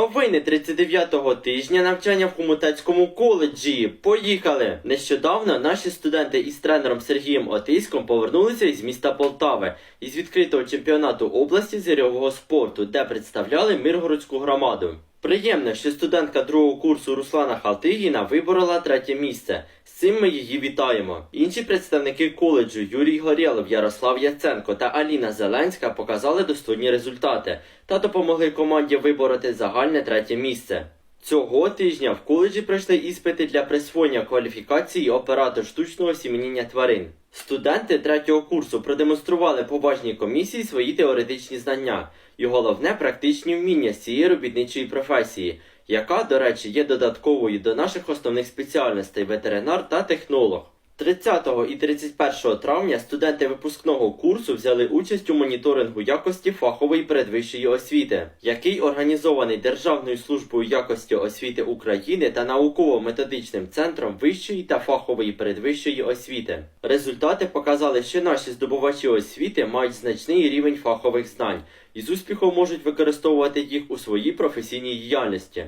Новини 39-го тижня навчання в Хомутецькому коледжі. Поїхали! Нещодавно наші студенти із тренером Сергієм Отиськом повернулися із міста Полтави із відкритого чемпіонату області зірьового спорту, де представляли Миргородську громаду. Приємно, що студентка другого курсу Руслана Халтигіна виборола третє місце. З цим ми її вітаємо. Інші представники коледжу Юрій Горєлов, Ярослав Яценко та Аліна Зеленська показали достойні результати та допомогли команді вибороти загальне третє місце. Цього тижня в коледжі пройшли іспити для присвоєння кваліфікації оператор штучного сім'яніння тварин. Студенти третього курсу продемонстрували поважній комісії свої теоретичні знання і головне практичні вміння з цієї робітничої професії, яка, до речі, є додатковою до наших основних спеціальностей ветеринар та технолог. 30 і 31 травня студенти випускного курсу взяли участь у моніторингу якості фахової передвищої освіти, який організований Державною службою якості освіти України та науково-методичним центром вищої та фахової передвищої освіти. Результати показали, що наші здобувачі освіти мають значний рівень фахових знань і з успіхом можуть використовувати їх у своїй професійній діяльності.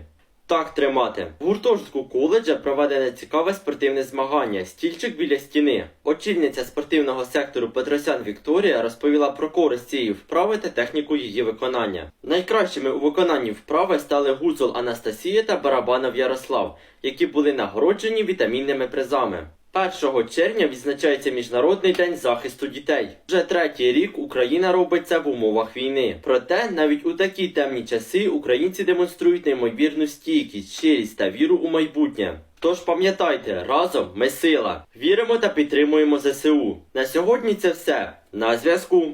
Так тримати. В гуртожитку коледжа проведене цікаве спортивне змагання стільчик біля стіни. Очільниця спортивного сектору Петросян Вікторія розповіла про користь цієї вправи та техніку її виконання. Найкращими у виконанні вправи стали Гуцул Анастасія та Барабанов Ярослав, які були нагороджені вітамінними призами. 1 червня відзначається Міжнародний день захисту дітей. Вже третій рік Україна робить це в умовах війни. Проте навіть у такі темні часи українці демонструють неймовірну стійкість, щирість та віру у майбутнє. Тож пам'ятайте, разом ми сила. Віримо та підтримуємо ЗСУ. На сьогодні це все. На зв'язку.